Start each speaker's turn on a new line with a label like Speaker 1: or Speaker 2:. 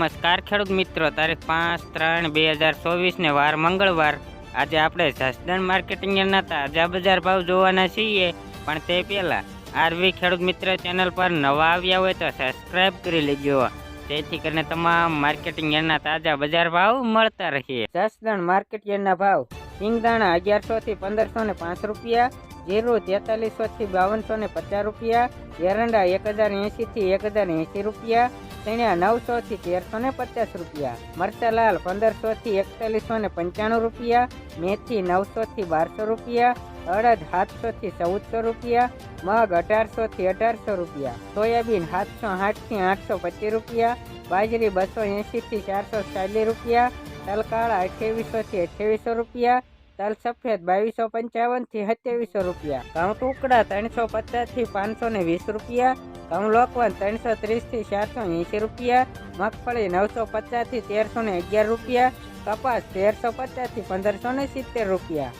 Speaker 1: નમસ્કાર, ખેડૂત મિત્રો. તારીખ પાંચ ત્રણ બે હજાર ચોવીસને વાર મંગળવાર. આજે આપણે જસદણ માર્કેટિંગ નતા તાજા બજાર ભાવ જોવાના છીએ. પણ તે પહેલાં આરવી ખેડૂત મિત્ર ચેનલ પર નવા આવ્યા હોય તો સબસ્ક્રાઇબ કરી લેજો. જેથી કરીને તમામ માર્કેટિંગ યાર્ડના તાજા બજાર ભાવ મળતા રહે. જસદણ માર્કેટ યાર્ડના ભાવ સિંગદાણા અગિયારસો થી પંદરસો ને પાંચ રૂપિયા, જીરું તેતાલીસો થી બાવનસો ને પચાસ રૂપિયા, એરંડા એક હજાર એંશી થી એક હજાર એંશી રૂપિયા, ચણ્યા નવસો થી તેરસો ને પચાસ રૂપિયા મરચાલાલ પંદરસો થી એકતાલીસો ને પંચાણું રૂપિયા, મેથી નવસો થી બારસો રૂપિયા, અડદ સાતસો થી ચૌદસો રૂપિયા, મગ અઢારસો થી અઢારસો રૂપિયા, સોયાબીન સાતસો આઠથી આઠસો પચીસ રૂપિયા, બાજરી બસો એંશી થી ચારસો ચાલીસ રૂપિયા, તલકાળા અઠ્યાવીસો થી અઠ્યાવીસો રૂપિયા તલ સફેદ બાવીસો પંચાવનથી સત્યાવીસો રૂપિયા. ઘઉં ટુકડા ત્રણસો પચાસથી પાંચસો ને વીસ રૂપિયા. ઘઉં લોકવન ત્રણસો ત્રીસથી ચારસો એંશી રૂપિયા. મગફળી નવસો પચાસથી તેરસો ને અગિયાર રૂપિયા. કપાસ તેરસો પચાસથી પંદરસો ને સિત્તેર રૂપિયા.